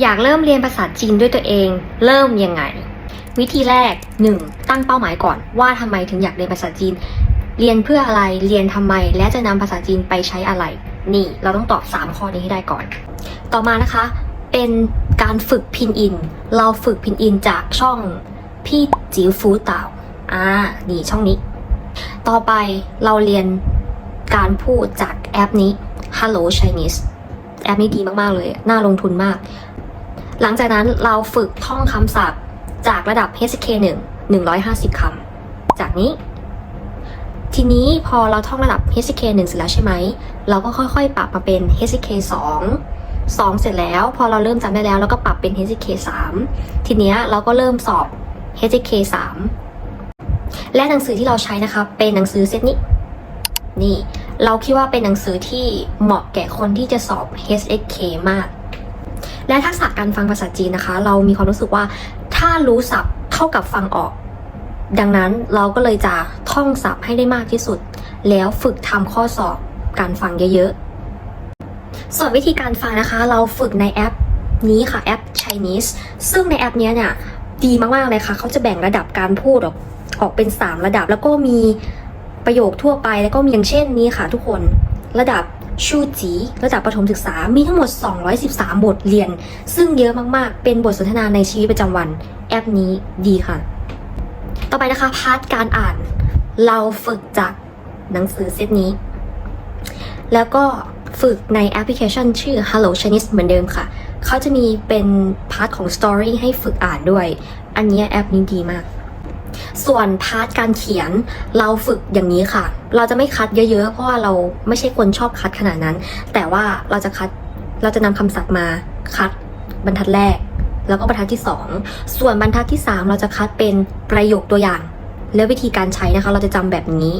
อยากเริ่มเรียนภาษาจีนด้วยตัวเอง เริ่มยังไง วิธีแรก 1. ตั้งเป้าหมายก่อนว่าทำไมถึงอยากเรียนภาษาจีน เรียนเพื่ออะไรเรียนทำไม และจะนำภาษาจีนไปใช้อะไร นี่เราต้องตอบ 3 ข้อนี้ให้ได้ก่อน ต่อมานะคะ เป็นการฝึกพินอิน เราฝึกพินอินจากช่องพี่จิ๋วฟูเต่าอ่านี่ช่องนี้ ต่อไปเราเรียนการพูดจากแอปนี้ Hello Chinese แอปนี้ดีมาก ๆ เลย น่าลงทุนมาก หลังจากนั้นเราฝึกท่องคำศัพท์จากระดับ HSK 1 150 คำ จากนี้ ทีนี้พอเราท่องระดับ HSK 1 เสร็จแล้วใช่ไหม เราก็ค่อยๆ ปรับมาเป็น HSK 2 2 เสร็จแล้ว พอเราเริ่มจำได้แล้วเราก็ปรับเป็น HSK 3 ทีเนี้ยเราก็เริ่มสอบ HSK 3 และหนังสือที่เราใช้นะคะ เป็นหนังสือเซตนี้ นี่ เราคิดว่าเป็นหนังสือที่เหมาะแก่คนที่จะสอบ HSK มาก และทักษะการฟังภาษาจีนนะคะ เรามีความรู้สึกว่าถ้ารู้ศัพท์เท่ากับฟังออก ดังนั้นเราก็เลยจะท่องศัพท์ให้ได้มากที่สุด แล้วฝึกทำข้อสอบการฟังเยอะๆส่วนวิธีการฟังนะคะ เราฝึกในแอปนี้ค่ะแอป Chinese ซึ่งในแอปนี้เนี่ยดีมากๆเลยค่ะ เขาจะแบ่งระดับการพูดออกออกเป็น 3 ระดับแล้วก็มีประโยคทั่วไปแล้วก็มีอย่างเช่นนี้ค่ะทุกคน ระดับ ชูจีระดับประถมศึกษามีทั้งหมด 213 บทเรียน ซึ่งเยอะมากๆ เป็นบทสนทนาในชีวิตประจำวัน แอปนี้ดีค่ะ ต่อไปนะคะพาร์ทการอ่าน เราฝึกจากหนังสือเซตนี้ แล้วก็ฝึกในแอปพลิเคชันชื่อ Hello Chinese เหมือนเดิมค่ะ เขาจะมีเป็นพาร์ทของ Story ให้ฝึกอ่านด้วย อันนี้แอปนี้ดีมาก ส่วนพาร์ทการเขียนเราฝึกอย่างนี้ค่ะ เราจะไม่คัดเยอะๆ เพราะว่าเราไม่ใช่คนชอบคัดขนาดนั้น แต่ว่าเราจะคัดเราจะนำคำศัพท์มาคัดบรรทัดแรก แล้วก็บรรทัดที่ 2 ส่วนบรรทัดที่ 3 เราจะคัดเป็นประโยคตัวอย่าง และวิธีการใช้นะคะ เราจะจำแบบนี้